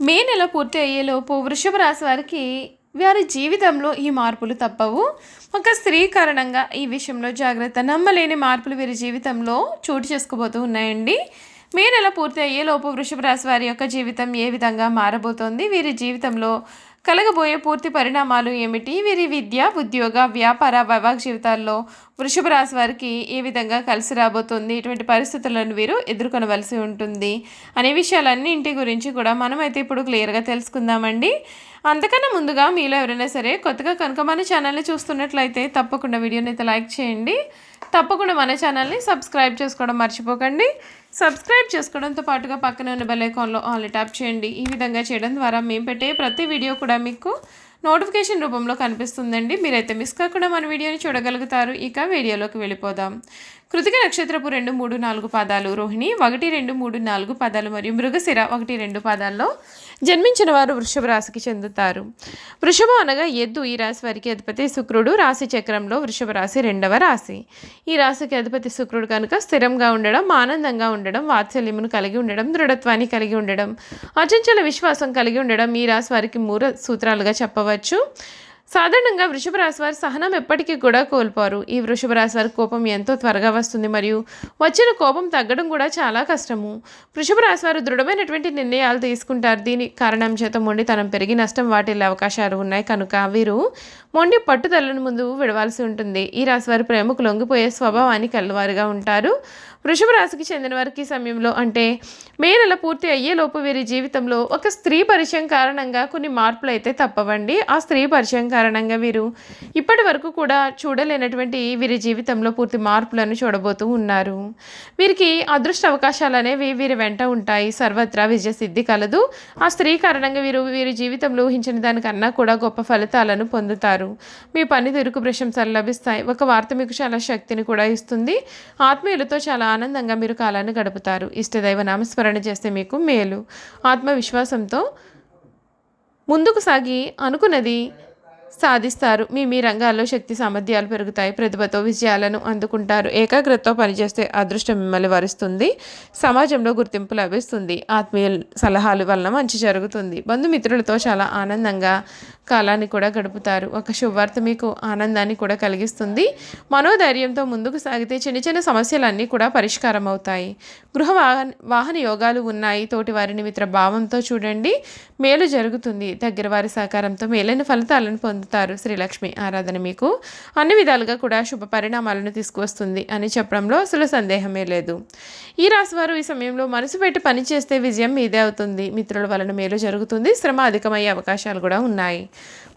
మే నెల పూర్తి అయ్యేలోపు వృషభ రాశి వారికి వారి జీవితంలో ఈ మార్పులు తప్పవు. ఒక స్త్రీ కారణంగా ఈ విషయంలో జాగ్రత్త నమ్మలేని మార్పులు వీరి జీవితంలో చోటు చేసుకోబోతూ ఉన్నాయండి. మే నెల పూర్తి అయ్యేలోపు వృషభ రాశి వారి యొక్క జీవితం ఏ విధంగా మారబోతోంది? వీరి జీవితంలో కలగబోయే పూర్తి పరిణామాలు ఏమిటి? వీరి విద్య ఉద్యోగ వ్యాపార వైవాహిక జీవితాల్లో వృషభ రాశి వారికి ఏ విధంగా కలిసి రాబోతుంది? ఇటువంటి పరిస్థితులను వీరు ఎదుర్కొనవలసి ఉంటుంది. అనే విషయాలన్నింటి గురించి కూడా మనమైతే ఇప్పుడు క్లియర్గా తెలుసుకుందామండి. అంతకన్నా ముందుగా మీలో ఎవరైనా సరే కొత్తగా కనుక మన ఛానల్ని చూస్తున్నట్లయితే తప్పకుండా వీడియోని అయితే లైక్ చేయండి. తప్పకుండా మన ఛానల్ని సబ్స్క్రైబ్ చేసుకోవడం మర్చిపోకండి. సబ్స్క్రైబ్ చేసుకోవడంతో పాటుగా పక్కన ఉన్న బెల్ ఐకాన్లో ఆల్ ట్యాప్ చేయండి. ఈ విధంగా చేయడం ద్వారా మేము పెట్టే ప్రతి వీడియో కూడా మీకు నోటిఫికేషన్ రూపంలో కనిపిస్తుందండి. మీరైతే మిస్ కాకుండా మన వీడియోని చూడగలుగుతారు. ఇక వీడియోలోకి వెళ్ళిపోదాం. కృతిక నక్షత్రపు రెండు మూడు నాలుగు పాదాలు. రోహిణి ఒకటి రెండు మూడు నాలుగు పాదాలు మరియు మృగశిర ఒకటి రెండు పాదాల్లో జన్మించిన వారు వృషభ రాశికి చెందుతారు. వృషభం అనగా ఎద్దు. ఈ రాశి వారికి అధిపతి శుక్రుడు. రాశి చక్రంలో వృషభ రాశి రెండవ రాశి. ఈ రాశికి అధిపతి శుక్రుడు కనుక స్థిరంగా ఉండడం ఆనందంగా ఉండడం వాత్సల్యమును కలిగి ఉండడం దృఢత్వాన్ని కలిగి ఉండడం అచంచల విశ్వాసం కలిగి ఉండడం ఈ రాశి వారికి మూల సూత్రాలుగా చెప్పవచ్చు సాధారణంగా వృషభ రాశి వారు సహనం ఎప్పటికీ కూడా కోల్పోరు. ఈ వృషభ రాశి వారి కోపం ఎంతో త్వరగా వస్తుంది మరియు వచ్చిన కోపం తగ్గడం కూడా చాలా కష్టము. వృషభ రాశి వారు దృఢమైనటువంటి నిర్ణయాలు తీసుకుంటారు. దీని కారణం చేత మొండితనం పెరిగి నష్టం వాటిల్లే అవకాశాలు ఉన్నాయి. కనుక వీరు మొండి పట్టుదలను ముందు విడవాల్సి ఉంటుంది. ఈ రాశి వారి ప్రేమకు లొంగిపోయే స్వభావాన్ని కలవారుగా ఉంటారు. వృషభ రాశికి చెందిన వారికి సమయంలో అంటే మే నెల పూర్తి అయ్యేలోపు వీరి జీవితంలో ఒక స్త్రీ పరిచయం కారణంగా కొన్ని మార్పులు అయితే తప్పవండి. ఆ స్త్రీ పరిచయం కారణంగా వీరు ఇప్పటి వరకు కూడా చూడలేనటువంటి వీరి జీవితంలో పూర్తి మార్పులను చూడబోతూ ఉన్నారు. వీరికి అదృష్ట అవకాశాలు అనేవి వీరి వెంట ఉంటాయి. సర్వత్రా విజయ సిద్ధి కలదు. ఆ స్త్రీ కారణంగా వీరు వీరి జీవితంలో ఊహించిన దానికన్నా కూడా గొప్ప ఫలితాలను పొందుతారు. మీ పనితీరుకు ప్రశంసలు లభిస్తాయి. ఒక వార్త మీకు చాలా శక్తిని కూడా ఇస్తుంది. ఆత్మీయులతో చాలా ఆనందంగా మీరు కాలాన్ని గడుపుతారు. ఇష్టదైవ నామస్మరణ చేస్తే మీకు మేలు. ఆత్మవిశ్వాసంతో ముందుకు సాగి అనుకున్నది సాధిస్తారు. మీ మీ రంగాల్లో శక్తి సామర్థ్యాలు పెరుగుతాయి. ప్రతిభతో విజయాలను అందుకుంటారు. ఏకాగ్రతతో పనిచేస్తే అదృష్టం మిమ్మల్ని వరిస్తుంది. సమాజంలో గుర్తింపు లభిస్తుంది. ఆత్మీయ సలహాలు వలన మంచి జరుగుతుంది. బంధుమిత్రులతో చాలా ఆనందంగా కాలాన్ని కూడా గడుపుతారు. ఒక శుభవార్త మీకు ఆనందాన్ని కూడా కలిగిస్తుంది. మనోధైర్యంతో ముందుకు సాగితే చిన్న చిన్న సమస్యలన్నీ కూడా పరిష్కారం అవుతాయి. గృహ వాహన వాహన యోగాలు ఉన్నాయి. తోటి వారిని మిత్ర భావంతో చూడండి. మేలు జరుగుతుంది. దగ్గర వారి సహకారంతో మేలైన ఫలితాలను పొంది పొందుతారు శ్రీలక్ష్మి ఆరాధన మీకు. అన్ని విధాలుగా కూడా శుభ పరిణామాలను తీసుకువస్తుంది అని చెప్పడంలో అసలు సందేహమే లేదు. ఈ రాశి వారు ఈ సమయంలో మనసు పెట్టి పనిచేస్తే విజయం మీదే అవుతుంది. మిత్రుల వలన మేలు జరుగుతుంది. శ్రమ అధికమయ్యే అవకాశాలు కూడా ఉన్నాయి.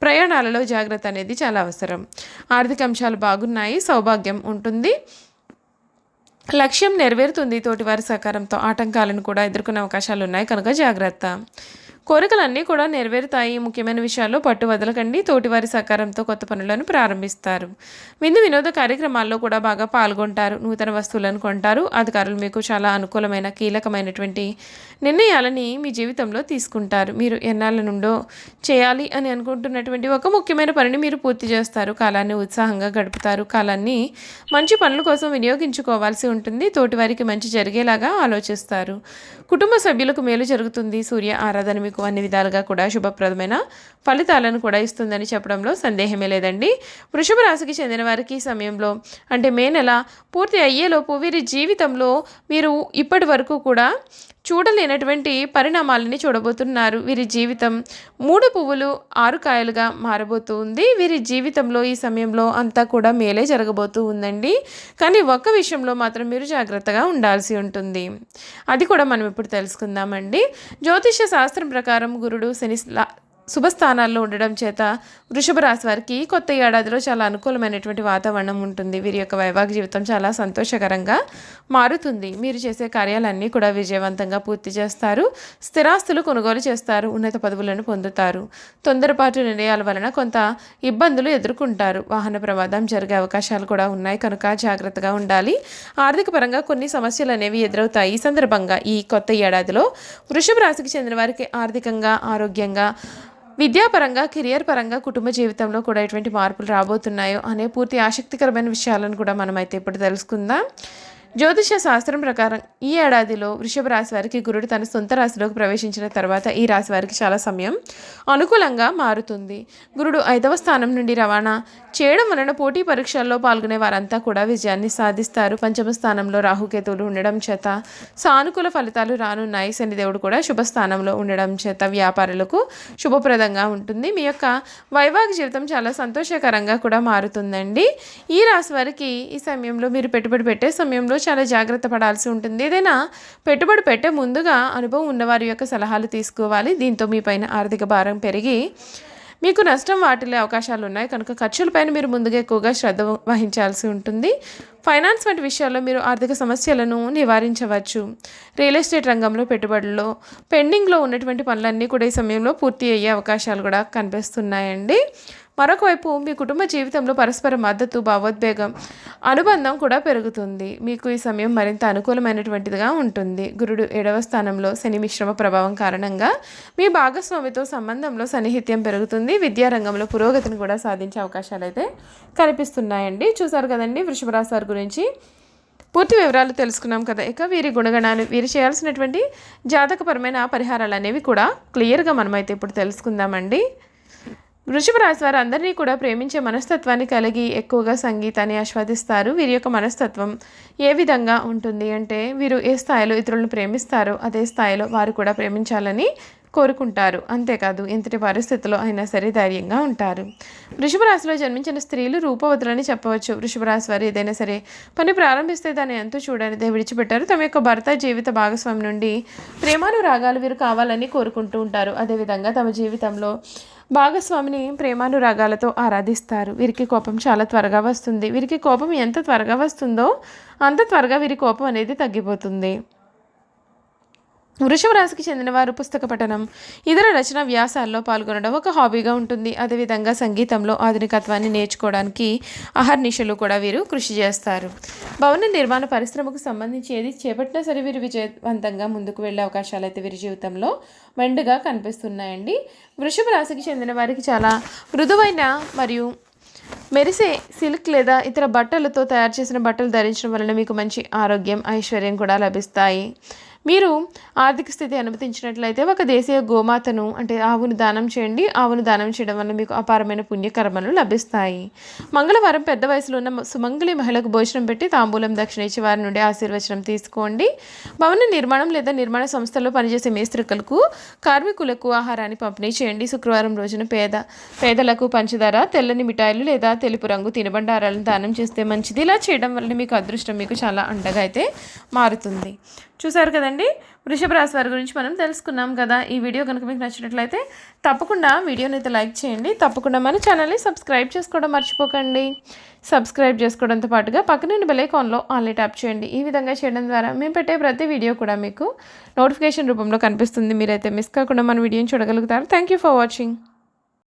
ప్రయాణాలలో జాగ్రత్త అనేది చాలా అవసరం. ఆర్థిక అంశాలు బాగున్నాయి. సౌభాగ్యం ఉంటుంది. లక్ష్యం నెరవేరుతుంది. తోటివారి సహకారంతో ఆటంకాలను కూడా ఎదుర్కొనే అవకాశాలు ఉన్నాయి. కనుక జాగ్రత్త. కోరికలన్నీ కూడా నెరవేరుతాయి. ముఖ్యమైన విషయాల్లో పట్టు వదలకండి. తోటివారి సహకారంతో కొత్త పనులను ప్రారంభిస్తారు. విందు వినోద కార్యక్రమాల్లో కూడా బాగా పాల్గొంటారు. నూతన వస్తువులను కొంటారు. అధికారులు మీకు చాలా అనుకూలమైన కీలకమైనటువంటి నిర్ణయాలని మీ జీవితంలో తీసుకుంటారు. మీరు ఎన్నాళ్ళ నుండో చేయాలి అని అనుకుంటున్నటువంటి ఒక ముఖ్యమైన పనిని మీరు పూర్తి చేస్తారు. కాలాన్ని ఉత్సాహంగా గడుపుతారు. కాలాన్ని మంచి పనుల కోసం వినియోగించుకోవాల్సి ఉంటుంది. తోటివారికి మంచి జరిగేలాగా ఆలోచిస్తారు. కుటుంబ సభ్యులకు మేలు జరుగుతుంది. సూర్య ఆరాధన మీకు అన్ని విధాలుగా కూడా శుభప్రదమైన ఫలితాలను కూడా ఇస్తుందని చెప్పడంలో సందేహమే లేదండి. వృషభ రాశికి చెందిన వారికి ఈ సమయంలో అంటే మే నెల పూర్తి అయ్యేలోపు వీరి జీవితంలో మీరు ఇప్పటి వరకు కూడా చూడలేనటువంటి పరిణామాలని చూడబోతున్నారు. వీరి జీవితం మూడు పువ్వులు ఆరు కాయలుగా మారబోతుంది వీరి జీవితంలో ఈ సమయంలో అంతా కూడా మేలే జరగబోతూ ఉందండి. కానీ ఒక్క విషయంలో మాత్రం మీరు జాగ్రత్తగా ఉండాల్సి ఉంటుంది. అది కూడా మనం ఇప్పుడు తెలుసుకుందామండి. జ్యోతిష శాస్త్రం ప్రకారం గురుడు శని లా- శుభస్థానాల్లో ఉండడం చేత వృషభ రాశి వారికి కొత్త ఏడాదిలో చాలా అనుకూలమైనటువంటి వాతావరణం ఉంటుంది. వీరి యొక్క వైవాహిక జీవితం చాలా సంతోషకరంగా మారుతుంది. మీరు చేసే కార్యాలన్నీ కూడా విజయవంతంగా పూర్తి చేస్తారు. స్థిరాస్తులు కొనుగోలు చేస్తారు. ఉన్నత పదవులను పొందుతారు. తొందరపాటు నిర్ణయాల వలన కొంత ఇబ్బందులు ఎదుర్కొంటారు. వాహన ప్రమాదం జరిగే అవకాశాలు కూడా ఉన్నాయి. కనుక జాగ్రత్తగా ఉండాలి. ఆర్థిక పరంగా కొన్ని సమస్యలు అనేవి ఎదురవుతాయి. ఈ సందర్భంగా ఈ కొత్త ఏడాదిలో వృషభ రాశికి చెందిన వారికి ఆర్థికంగా ఆరోగ్యంగా విద్యాపరంగా కెరియర్ పరంగా కుటుంబ జీవితంలో కూడా ఎటువంటి మార్పులు రాబోతున్నాయో అనే పూర్తి ఆసక్తికరమైన విషయాలను కూడా మనమైతే ఇప్పుడు తెలుసుకుందాం. జ్యోతిష శాస్త్రం ప్రకారం ఈ ఏడాదిలో వృషభ రాశి వారికి గురుడు తన సొంత రాశిలోకి ప్రవేశించిన తర్వాత ఈ రాశి వారికి చాలా సమయం అనుకూలంగా మారుతుంది. గురుడు ఐదవ స్థానం నుండి రవాణా చేయడం వలన పోటీ పరీక్షల్లో పాల్గొనే వారంతా కూడా విజయాన్ని సాధిస్తారు. పంచమ స్థానంలో రాహుకేతువులు ఉండడం చేత సానుకూల ఫలితాలు రానున్నాయి. శనిదేవుడు కూడా శుభ స్థానంలో ఉండడం చేత వ్యాపారులకు శుభప్రదంగా ఉంటుంది. మీ యొక్క వైవాహిక జీవితం చాలా సంతోషకరంగా కూడా మారుతుందండి. ఈ రాశి వారికి ఈ సమయంలో మీరు పెట్టుబడి పెట్టే సమయంలో చాలా జాగ్రత్త పడాల్సి ఉంటుంది. ఏదైనా పెట్టుబడి పెట్టే ముందుగా అనుభవం ఉన్నవారి యొక్క సలహాలు తీసుకోవాలి. దీంతో మీ పైన ఆర్థిక భారం పెరిగి మీకు నష్టం వాటిల్లే అవకాశాలు ఉన్నాయి. కనుక ఖర్చులపైన మీరు ముందుగా ఎక్కువగా శ్రద్ధ వహించాల్సి ఉంటుంది. ఫైనాన్స్ వంటి విషయాల్లో మీరు ఆర్థిక సమస్యలను నివారించవచ్చు. రియల్ ఎస్టేట్ రంగంలో పెట్టుబడుల్లో పెండింగ్లో ఉన్నటువంటి పనులన్నీ కూడా ఈ సమయంలో పూర్తి అయ్యే అవకాశాలు కూడా కనిపిస్తున్నాయండి. మరొక వైపు మీ కుటుంబ జీవితంలో పరస్పర మద్దతు భావోద్వేగం అనుబంధం కూడా పెరుగుతుంది. మీకు ఈ సమయం మరింత అనుకూలమైనటువంటిదిగా ఉంటుంది. గురుడు ఏడవ స్థానంలో శని మిశ్రమ ప్రభావం కారణంగా మీ భాగస్వామితో సంబంధంలో సన్నిహిత్యం పెరుగుతుంది. విద్యారంగంలో పురోగతిని కూడా సాధించే అవకాశాలు అయితే కనిపిస్తున్నాయండి. చూసారు కదండి వృషభరాశి వారి గురించి? పూర్తి వివరాలు తెలుసుకున్నాం కదా. ఇక వీరి గుణగణాలు వీరు చేయాల్సినటువంటి జాతకపరమైన పరిహారాలు అనేవి కూడా క్లియర్గా మనమైతే ఇప్పుడు తెలుసుకుందామండి. వృషభ రాశి వారు అందరినీ కూడా ప్రేమించే మనస్తత్వాన్ని కలిగి ఎక్కువగా సంగీతాన్ని ఆస్వాదిస్తారు. వీరి యొక్క మనస్తత్వం ఏ విధంగా ఉంటుంది అంటే వీరు ఏ స్థాయిలో ఇతరులను ప్రేమిస్తారో అదే స్థాయిలో వారు కూడా ప్రేమించాలని కోరుకుంటారు. అంతేకాదు ఎంతటి పరిస్థితుల్లో అయినా సరే ధైర్యంగా ఉంటారు. వృషభ రాశిలో జన్మించిన స్త్రీలు రూపవతులని చెప్పవచ్చు. వృషభ రాశి వారు ఏదైనా సరే పని ప్రారంభిస్తే దాన్ని ఎంతో చూడనిదే విడిచిపెట్టారు తమ యొక్క భర్త జీవిత భాగస్వామి నుండి ప్రేమాను రాగాలు వీరు కావాలని కోరుకుంటూ ఉంటారు. అదేవిధంగా తమ జీవితంలో భాగస్వామిని ప్రేమానురాగాలతో ఆరాధిస్తారు. వీరికి కోపం చాలా త్వరగా వస్తుంది. వీరికి కోపం ఎంత త్వరగా వస్తుందో అంత త్వరగా వీరి కోపం అనేది తగ్గిపోతుంది. వృషభ రాశికి చెందిన వారు పుస్తక పఠనం ఇతర రచన వ్యాసాల్లో పాల్గొనడం ఒక హాబీగా ఉంటుంది. అదేవిధంగా సంగీతంలో ఆధునికత్వాన్ని నేర్చుకోవడానికి అహర్నిశలు కూడా వీరు కృషి చేస్తారు. భవన నిర్మాణ పరిశ్రమకు సంబంధించి ఏది చేపట్టినా సరే వీరు విజయవంతంగా ముందుకు వెళ్ళే అవకాశాలు అయితే వీరి జీవితంలో మెండుగా కనిపిస్తున్నాయండి. వృషభ రాశికి చెందిన వారికి చాలా మృదువైన మరియు మెరిసే సిల్క్ లేదా ఇతర బట్టలతో తయారు చేసిన బట్టలు ధరించడం వలన మీకు మంచి ఆరోగ్యం ఐశ్వర్యం కూడా లభిస్తాయి. మీరు ఆర్థిక స్థితి అనుమతించినట్లయితే ఒక దేశీయ గోమాతను అంటే ఆవును దానం చేయండి. ఆవును దానం చేయడం వల్ల మీకు అపారమైన పుణ్యకర్మలు లభిస్తాయి. మంగళవారం పెద్ద వయసులో ఉన్న సుమంగళి మహిళకు భోజనం పెట్టి తాంబూలం దక్షిణ ఇచ్చి వారి నుండి ఆశీర్వచనం తీసుకోండి. భవన నిర్మాణం లేదా నిర్మాణ సంస్థల్లో పనిచేసే మేస్త్రికలకు కార్మికులకు ఆహారాన్ని పంపిణీ చేయండి. శుక్రవారం రోజున పేద పేదలకు పంచదార తెల్లని మిఠాయిలు లేదా తెలుపు రంగు తినబండారాలను దానం చేస్తే మంచిది. ఇలా చేయడం వల్ల మీకు అదృష్టం మీకు చాలా అండగా అయితే మారుతుంది. చూసారు కదండి? వృషభ రాశి వారి గురించి మనం తెలుసుకున్నాం కదా. ఈ వీడియో కనుక మీకు నచ్చినట్లయితే తప్పకుండా వీడియోని అయితే లైక్ చేయండి. తప్పకుండా మన ఛానల్ని సబ్స్క్రైబ్ చేసుకోవడం మర్చిపోకండి. సబ్స్క్రైబ్ చేసుకోవడంతో పాటుగా పక్కన బెలైకాన్లో ఆన్లీ ట్యాప్ చేయండి. ఈ విధంగా చేయడం ద్వారా మేము పెట్టే ప్రతి వీడియో కూడా మీకు నోటిఫికేషన్ రూపంలో కనిపిస్తుంది. మీరైతే మిస్ కాకుండా మన వీడియోని చూడగలుగుతారు. Thank you for watching.